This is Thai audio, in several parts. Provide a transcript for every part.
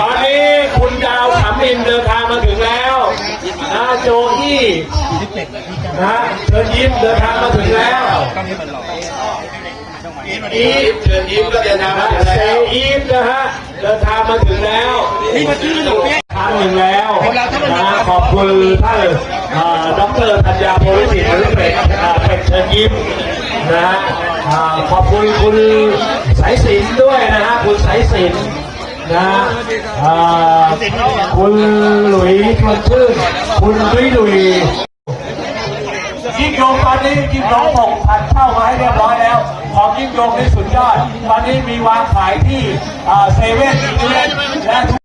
ตอนนี้คุณดาวขำอินเดินทางมาถึงแล้วนะโจอี้นะเชิญยิ้มเดินทางมาถึงแล้วอีฟเชิญยิ้มก็เดินทางมาถึงแล้วอีฟนะฮะเดินทางมาถึงแล้วนี่มาซื้อขนมทางหนึ่งแล้วนะขอบคุณท่านอ่าดรธัญญาโพลิสิทธิ์หรือเป็ดอ่าเป็ดเชิญยิ้มนะฮะอ่าขอบคุณคุณสายสินด้วยนะฮะคุณสายสิน นะอ่าคุณหลุยส์ชวนชื่นคุณลุยหลุยยิ่งยงตอนนี้ยิ่งยงส่งผ่านเข้ามาให้เรียบร้อยแล้ว ของยิ่งยงนี่สุดยอดตอนนี้มีวางขายที่อ่าเซเว่นอีเลนและทุก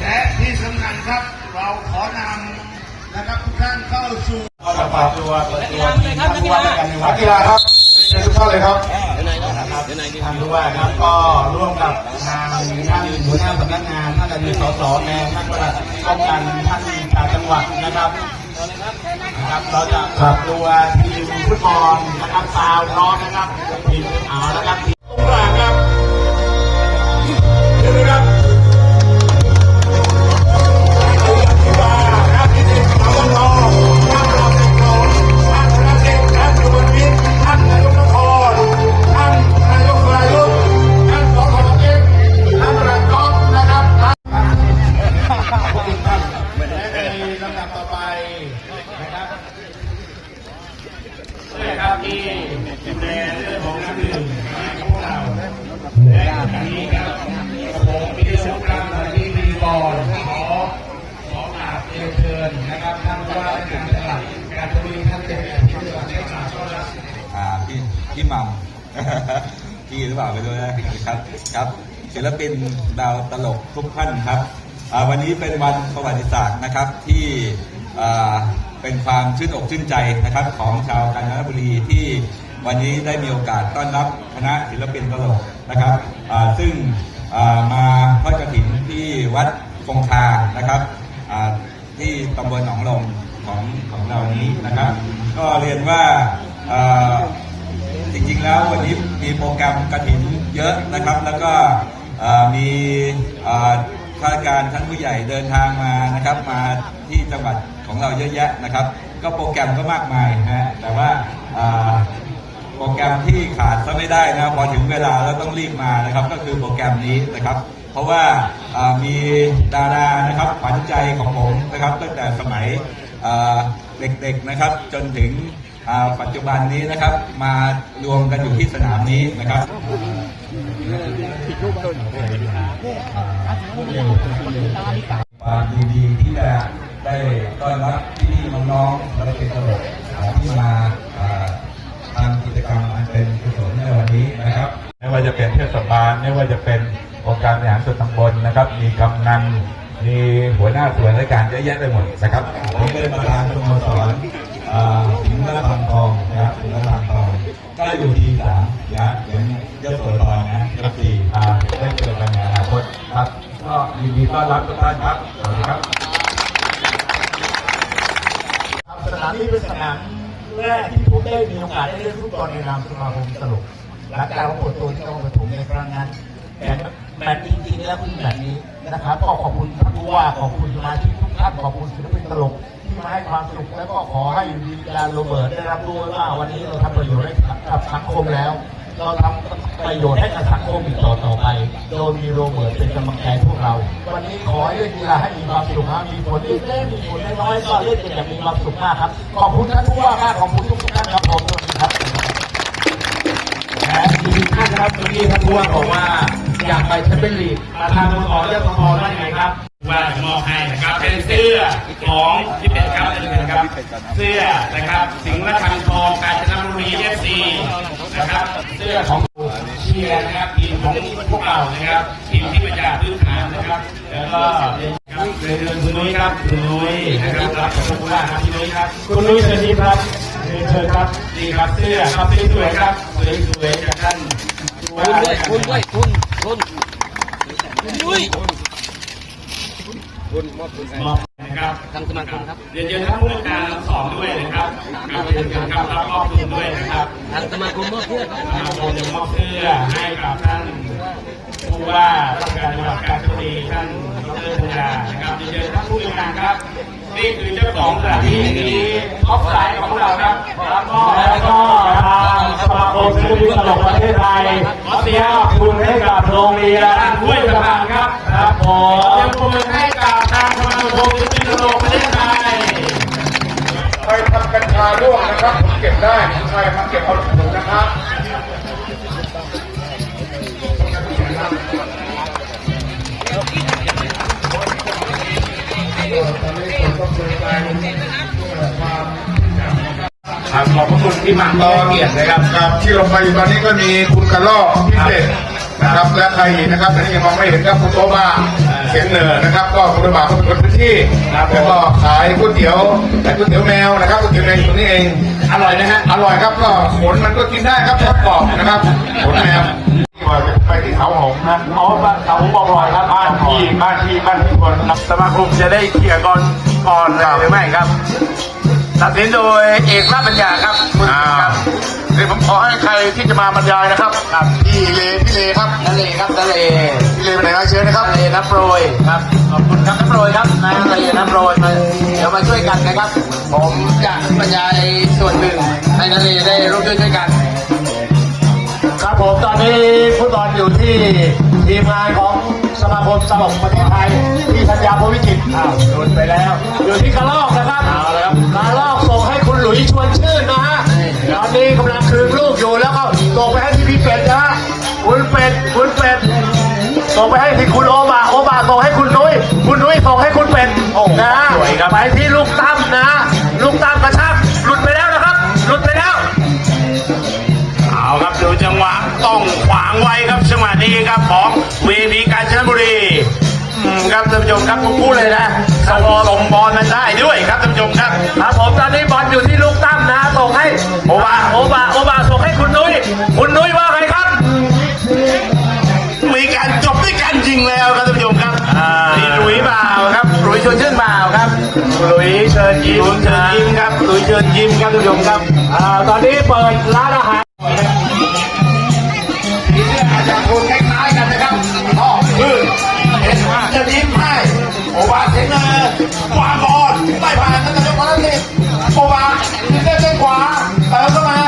และที่สำคัญครับเราขอนำนะครับทุกท่านเข้าสู่จะฝากตัวเปิดตัวทีมท่านผู้ว่าราชการจังหวันัดกกีฬาครับเชิญทุกท่านเลยครับท่านผู้ว่าครับก็ร่วมกับทางท่านหัวหน้าสำนักงานท่านอดีตสสแนนท่านประหลัดป้องกันท่านจากจังหวัดนะครับนะครับเราจะเปิดตัวทีมฟุตบอลนะครับซาวพร้อมนะครับทีมเอานะครับ พี่หมัมพี่หรือเปล่าไม่รู้นะครับครับ ศิลปินดาวตลกทุกท่านครับวันนี้เป็นวันประวัติศาสตร์นะครับที่เป็นความชื่นอกชื่นใจนะครับ ของชาวกาญจนบุรีที่วันนี้ได้มีโอกาสต้อนรับคณะศิลปินตลกนะครับซึ่งมาทอดกระถิ่นที่วัดคงคานะครับที่ตำบลหนองลมของของเรานี้นะครับ ก็เรียนว่า จริงๆแล้ววันนี้มีโปรแกรมกระถินเยอะนะครับ แล้วก็มีข้าราชการท่านผู้ใหญ่เดินทางมานะครับ มาที่จังหวัดของเราเยอะแยะนะครับ ก็โปรแกรมก็มากมายนะฮะแต่ว่าโปรแกรมที่ขาดซะไม่ได้นะพอถึงเวลาแล้วต้องรีบมานะครับ ก็คือโปรแกรมนี้นะครับ เพราะว่ามีดารานะครับขวัญใจของผมนะครับตั้งแต่สมัยเด็กๆนะครับจนถึง ปัจจุบันนี้นะครับมารวมกันอยู่ที่สนามนี้นะครับความยินดีที่จะได้ต้อนรับพี่น้องๆและเป็นตลกที่มาอ่าทำกิจกรรมอันเป็นกุศลในวันนี้นะครับ ไม่ว่าจะเป็นเทศบาลไม่ว่าจะเป็นองค์การบริหารส่วนตำบลนะครับ มีกำนันมีหัวหน้าส่วนราชการเยอะแยะไปหมดนะครับผมเป็นประธานสโมสร รับทุกท่านครับสวัสดีครับสนามนี้เป็นสนามแรกที่ผมได้มีโอกาสได้เล่นฟุตบอลในนามสมาคมตลกหลังจากปวดตัวที่นครปฐมในครั้งนั้นแต่แมตช์จริงๆแล้วคือแมตช์นี้นะครับก็ขอบคุณท่านผู้ว่าขอบคุณสมาชิกทุกท่านขอบคุณศิลปินตลกที่มาให้ความสุขแล้วก็ขอให้วิญญาณโรเบิร์ตได้รับรู้ว่าวันนี้เราทำประโยชน์ให้กับสังคมแล้ว เราทำประโยชน์ให้กับสังคมอีกต่อต่อไป โดยมีโรเบิร์ตเป็นกำลังใจพวกเรา วันนี้ขอให้เล่นกีฬาให้มีความสุขครับมีผลเล็กๆมีผลน้อยก็เล่นกันอย่างมีความสุขมากครับ ขอบคุณท่านผู้ว่ามากขอบคุณทุกท่านครับผมสวัสดีครับและอีกท่านครับเมื่อกี้ท่านผู้ว่าบอกว่าอยากไปแชมเปี้ยนลีกประธานสโมสรยศพรว่ายังไงครับ ว่าจะมอบให้นะครับเป็นเสื้อของพี่เป็ดครับเป็นครับเสื้อนะครับสิงห์ละคังทองกาญจนบุรีเอฟซีนะครับเสื้อของเชียร์นะครับทีมของพวกเรานะครับทีมที่มาจากพื้นฐานนะครับ แล้วก็เรียนครับเรียนเชิญคุณนุ้ยครับคุณนุ้ยนะครับรับขอบคุณมากครับพี่นุ้ยครับคุณนุ้ยเชิญยิ้มครับเชิญครับนี่ครับเสื้อครับสวยๆครับสวยๆจากท่านคุณด้วยคุณด้วยคุณคุณคุณด้วย มอบนะครับทางสมาคมครับเรียนเชิญท่านผู้ในวยการทั้งสองด้วยนะครับครับเรียนเชิญครับรับมอบทุนด้วยนะครับทางสมาคมมอบเสื้อสมาคมจะมอบเสื้อให้กับท่านผู้ว่าราชการจังหวัดกาญจนบุรีท่านดรธัญญานะครับเรียนเชิญท่านผู้ในวยการครับ นี่คือเจ้าของสถานที่นี้ออฟไลน์ของเราครับแล้วก็ทางสมาคมศิลปินตลกประเทศไทยขอเสียขอบคุณให้กับโรงเรียนห้วยสะพานครับครับผมเสียงปรบมือให้กับทางสมาคมศิลปินตลกประเทศไทยใครทำกัญชาร่วงนะครับผมเก็บได้ใครมาเก็บเอาถุงนะครับ ครับขอบพระคุณที่มาตอนเกียรตินะครับครับที่ลงไปอยู่ตอนนี้ก็มีคุณกระลอกพิเศษนะครับและใครอีกนะครับแต่นี่ยังมองไม่เห็นครับคุณโตบ้าเสียงเหนือนะครับ ก็คุณบาเขาเป็นคนพื้นที่แล้วก็ขายก๋วยเตี๋ยวขายก๋วยเตี๋ยวแมวนะครับก๋วยเตี๋ยวแมวอยู่ตรงนี้เองอร่อยนะฮะอร่อยครับก็ขนมันก็กินได้ครับทอดกรอบนะครับขนแมวว่าจะไปที่เขาหงส์นะอ๋อบ้านเขาบอกลอยครับบ้านพี่บ้านพี่บ้านพี่คนสมาคมจะได้เคลียร์ก่อน ก่อนเลยหรือไม่ครับ ตัดสินโดยเอกราชปัญญาครับคุณอ่าครับเดี๋ยวผมขอให้ใครที่จะมาบรรยายนะครับครับพี่เลพี่เลครับทะเลครับทะเลพี่เลไปไหนมาเชิญนะครับ ทะเลน้ำโปรยครับขอบคุณครับน้ำโปรยครับนายทะเลน้ำโปรยมาเดี๋ยวมาช่วยกันนะครับ ผมจะบรรยายส่วนหนึ่งให้ทะเลได้ร่วมด้วยช่วยกัน ครับผมตอนนี้ฟุตบอลอยู่ที่ทีมงานของ สมาคมตลกประเทศไทยที่ธัญญาโพวิจิตรอ้าวโดนไปแล้ว อยู่ที่กระลอกนะครับเอาแล้วครับกระลอกส่งให้คุณหลุยชวนชื่นนะฮะตอนนี้กำลังคืนลูกอยู่แล้วก็ส่งไปให้ที่พี่เป็ดนะฮะคุณเป็ดคุณเป็ดส่งไปให้ที่คุณโอบาโอบาส่งให้คุณนุ้ยคุณนุ้ยส่งให้คุณเป็ดนะฮะไปที่ลูกตั้มนะลูกตั้มกระชากหลุดไปแล้วนะครับ หลุดไปแล้วเอาครับดูจังหวะต้องขวางไว้ ครับจังหวะนี้ครับของเวทีกาญจนบุรีอืมครับท่านผู้ชมครับผมพูดเลยนะสวอลงบอลมันได้ด้วยครับท่านผู้ชมครับครับผมตอนนี้บอลอยู่ที่ลูกตั้มนะส่งให้โอบาโอบาโอบาส่งให้คุณนุ้ยคุณนุ้ยว่าไงครับ มีการจบด้วยการยิงแล้วครับท่านผู้ชมครับอ่านี่หลุยบ่าวครับหลุยชวนชื่นบ่าวครับหลุยเชิญยิ้หลุมยเชิญยิ้มครับหลุยเชิญยิ้มครับท่านผู้ชมครับอ่าตอนนี้เปิดร้านอาหารอาจจะ คนคล้ายๆกันนะครับพ่อคือเห็นว่าจะยิ้มให้โอบาเทคเนอร์ขวาบอลไล่ผ่านนั่นจะคนละทีโอบาเล่นเส้นขวาเติมเข้ามา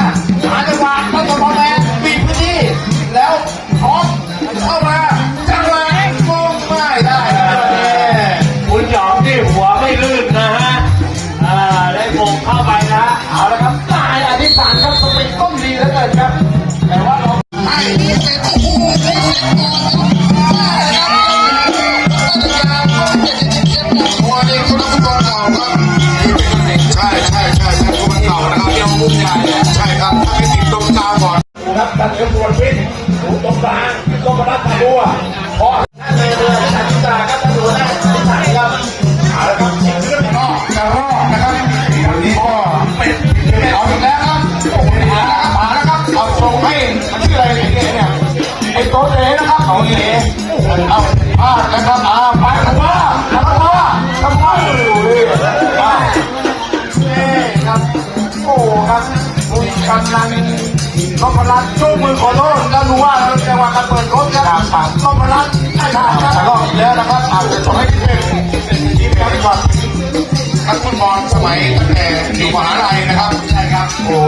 หาจังหวะตั้งตัวบอลแรงปิดพื้นที่แล้วท็อปเข้ามาจังหวะมงไม่ได้ครับคุณหยองที่หัวไม่ลื่นนะฮะอ่าได้โมงเข้าไปนะเอาละครับตายอธิษฐานครับสปินต้นดีแล้วเกินครับแต่ว่าเราใช่ใช่ใช่ใช่ฟุตบอลเก่านะครับยังมุมใหญ่ ใช่ครับถ้าไม่ติดตรงกลางก่อนครับตัดเลี้ยวบวช อาพลาดนะครับอ่าไปทำว่าทำว่าทำว่าโอ้ยอ้าวนี่ครับโอ้ครับคุณกำลังนพรัตน์ชูมือขอโทษแล้วรู้ว่าเราจังหวะการเปิดรถครับนพรัตน์ให้ทางกระรอกอีกแล้วนะครับอาจจะส่งให้ทีมทีมการก่อนนักฟุตบอลสมัยตั้งแต่อยู่มหาลัยนะครับใช่ครับโอ้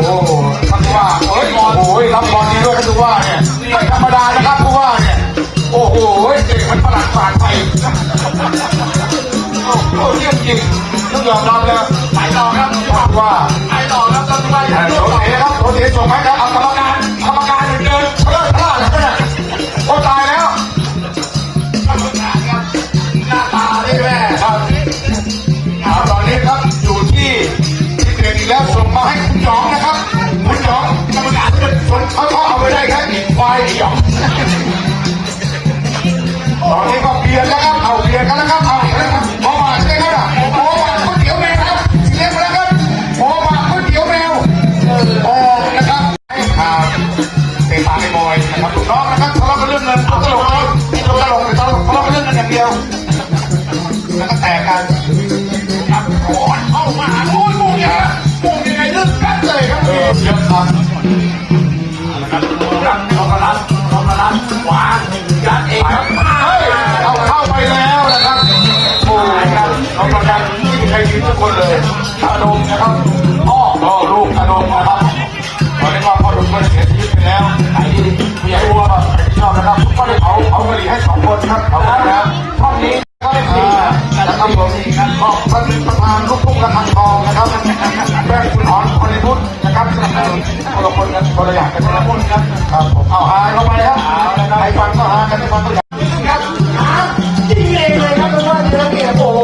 ค่อีกควายหยองตอนนี้ก็เปลี่ยนแล้วครับ เอาเปลี่ยนกันแล้วครับ เอาเปลี่ยนแล้วครับพอหมาใช่ไหมครับพอหมาก๋วยเตี๋ยวแมวครับเลี้ยงมาแล้วครับพอหมาก๋วยเตี๋ยวแมวโอ้นะครับให้ข่าวเตะปากให้บอยนะครับถูกต้องนะครับทะเลาะกันเรื่องเงินเอาตลกเลยตลกตลกตลกทะเลาะกันเรื่องเงินอย่างเดียวแล้วก็แตกกันครับโอ้ยเข้ามาโอ้ยโมงยังไงโมงยังไงลึกกัดเลยครับเยอะครับนะครับ รับวางยัดเองครับเฮ้ยเอาเข้าไปแล้วนะครับโอ้ยครับน้องประกันที่มีใครยืนทุกคนเลยอารมณ์นะครับพ่อก็ลูกอารมณ์นะครับตอนนี้ว่าพ่อลุงก็เสียชีวิตไปแล้วไอ้ผู้ใหญ่วัวชอบนะครับก็ได้เผาเผากะหรี่ให้สองคนครับเผาแล้วห้องนี้ก็ได้สี่ นะครับผมก็เป็นประธานลูกทุ่งระฆังทองนะครับแม่คุณหอนคนพุทธนะครับสนับสนุนคนละคนกันคนละอย่างกันคนละคนครับครับผมเอาหาเข้าไปครับใครฟังก็หากันไม่ฟังก็อย่าครับจริงเองเลยครับเพราะว่าเนื้อเกียโอ้โห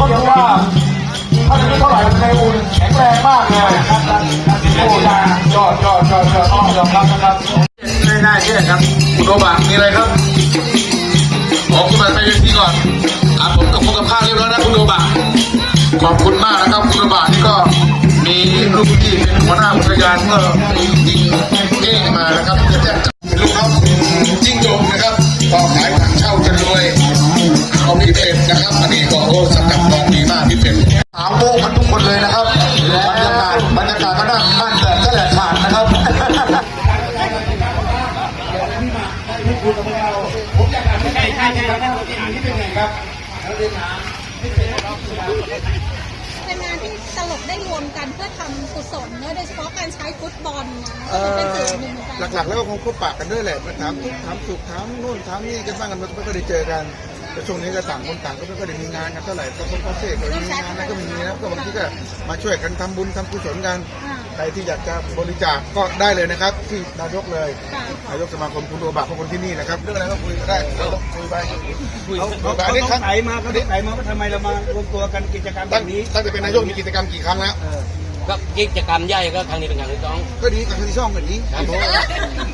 ก็ถือว่าท่านนี้เท่าไหร่ในอุ่นแข็งแรงมากเลยโอ้ยยอดยอดยอดยอดยอดครับนะครับไม่น่าเชื่อครับคุณโอบะมีอะไรครับผมขึ้นมาไปเวทีก่อน ข้าวเรียบะคุณโอบะขอบคุณมากนะครับคุณโอบะนี่ก็มีลูกที่เป็นหัวหน้าอุทยานก็ยิงเก้งมานะครับเพื่อแจ้งจับเป็นลูกเขาจิ้งจกนะครับก็ขายถังเช่ากันรวยเอาพี่เป็ดนะครับอันนี้ก็โอ้สำหรับกองดีมากพี่เป็ดสาวโบกกันทุกคนเลยนะครับบรรยากาศบรรยากาศก็น่าบ้านแต่ก็แหลกขาดนะครับเป็นงา เป็นงานที่ตลกได้รวมกันเพื่อทำกุศลเนอะโดยเฉพาะการใช้ฟุตบอลนะก็เป็นสื่อหนึ่งเหมือนกันหลักๆ แล้วก็คงพบปะกันด้วยแหละมาถามทุกข์ถามสุขถามโน่นถามนี่กันบ้างกันไม่ค่อยได้เจอกันแต่ช่วงนี้ก็ต่างคนต่างก็ไม่ค่อยได้มีงานกันเท่าไหร่ก็คนก็เสกก็มีงานนะก็มีนะก็บางทีก็มาช่วยกันทำบุญทำกุศลกัน รที่อยากจะบริจาคก็ได้เลยนะครับ ที่นายกเลยค่ะนายกสมาคมคุณโรบะของคนที่นี่นะครับเรื่องอะไรก็คุยก็ได้คุยไปคุยเขาเขาอันนี้เขาครั้งไหนมาเขาไหนมาว่าทำไมเรามารวมตัวกันกิจกรรมแบตั้งบนี้ตั้งแต่เป็นนายกมีกิจกรรมกี่ครั้งแล้วก็กิจกรรมใหญ่ก็ครั้งนี้เป็นครั้งที่สองก็ดีกับที่ช่องกันนี้ครับผม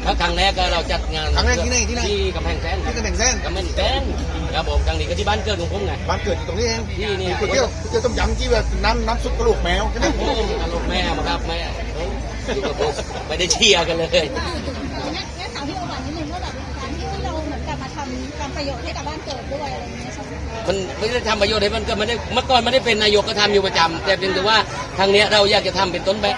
ถ้าครั้งแรกก็เราจัดงานครั้งแรกที่ไหนที่ไหนที่กำแพงแสนที่กำแพงแสนกำแพงแสน ครับผมครั้งนี้ก็ที่บ้านเกิดของผมไงบ้านเกิดอยู่ตรงนี้เองที่นี่ก๋วยเตี๋ยวก๋วยเตี๋ยวต้มยำที่แบบน้ำน้ำซุปกระโหลกแมวใช่ไหมโอ้อารมณ์แม่มาครับแม่เฮ้ยอยู่กับผมไม่ได้เชียร์กันเลยงั้นงั้นถามพี่โอบันนิดนึงว่าแบบการที่เราเหมือนกับมาทำการประโยชน์ให้กับบ้านเกิดด้วยอะไรอย่างเงี้ยใช่ไหมคะมันไม่ได้ทำประโยชน์ให้มันก็ไม่ได้เมื่อก่อนไม่ได้เป็นนายกก็ทำอยู่ประจำแต่เพียงแต่ว่าทางเนี้ยเราอยากจะทำเป็นต้นแบบ